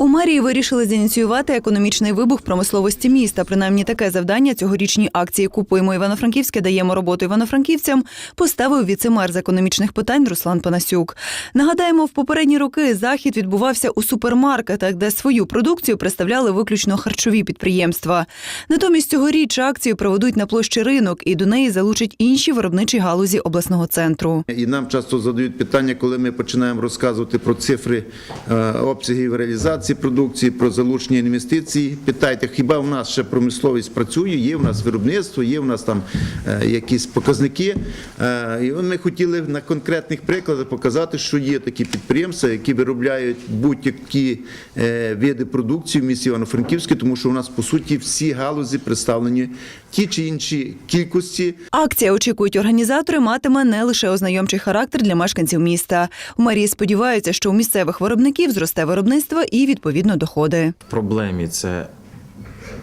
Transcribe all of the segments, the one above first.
У мерії вирішили зініціювати економічний вибух промисловості міста. Принаймні таке завдання цьогорічній акції Купуємо Івано-Франківське, даємо роботу івано-франківцям. Поставив віцемер з економічних питань Руслан Панасюк. Нагадаємо, в попередні роки захід відбувався у супермаркетах, де свою продукцію представляли виключно харчові підприємства. Натомість цьогоріч акцію проведуть на площі ринок і до неї залучать інші виробничі галузі обласного центру. І нам часто задають питання, коли ми починаємо розказувати про цифри е, обсягів реалізації продукції, про залучення інвестицій. Питайте, хіба в нас ще промисловість працює? Є в нас виробництво, є в нас там е, якісь показники. Е, І ми хотіли на конкретних прикладах показати, що є такі підприємства, які виробляють будь-які е, види продукції в місті Івано-Франківське, тому що у нас по суті всі галузі представлені ті чи інші кількості. Акція, очікують організатори, матиме не лише ознайомчий характер для мешканців міста. У мерії сподіваються, що у місцевих виробників зросте виробництво і відповідно доходи. проблемі це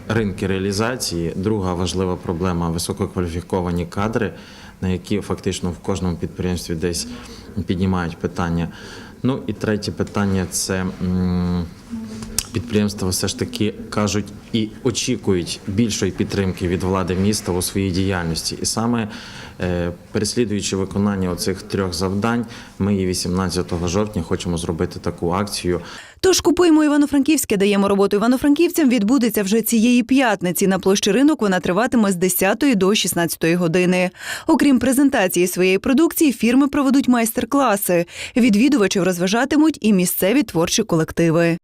ринки реалізації. Друга важлива проблема висококваліфіковані кадри, на які фактично в кожному підприємстві десь піднімають питання. Ну і третє питання це. Підприємства все ж таки кажуть і очікують більшої підтримки від влади міста у своїй діяльності. І саме е, переслідуючи виконання оцих трьох завдань, ми і 18 жовтня хочемо зробити таку акцію. Тож купуємо Івано-Франківське, даємо роботу івано-франківцям. Відбудеться вже цієї п'ятниці. На площі ринок вона триватиме з 10 до 16 години. Окрім презентації своєї продукції, фірми проведуть майстер-класи. Відвідувачів розважатимуть і місцеві творчі колективи.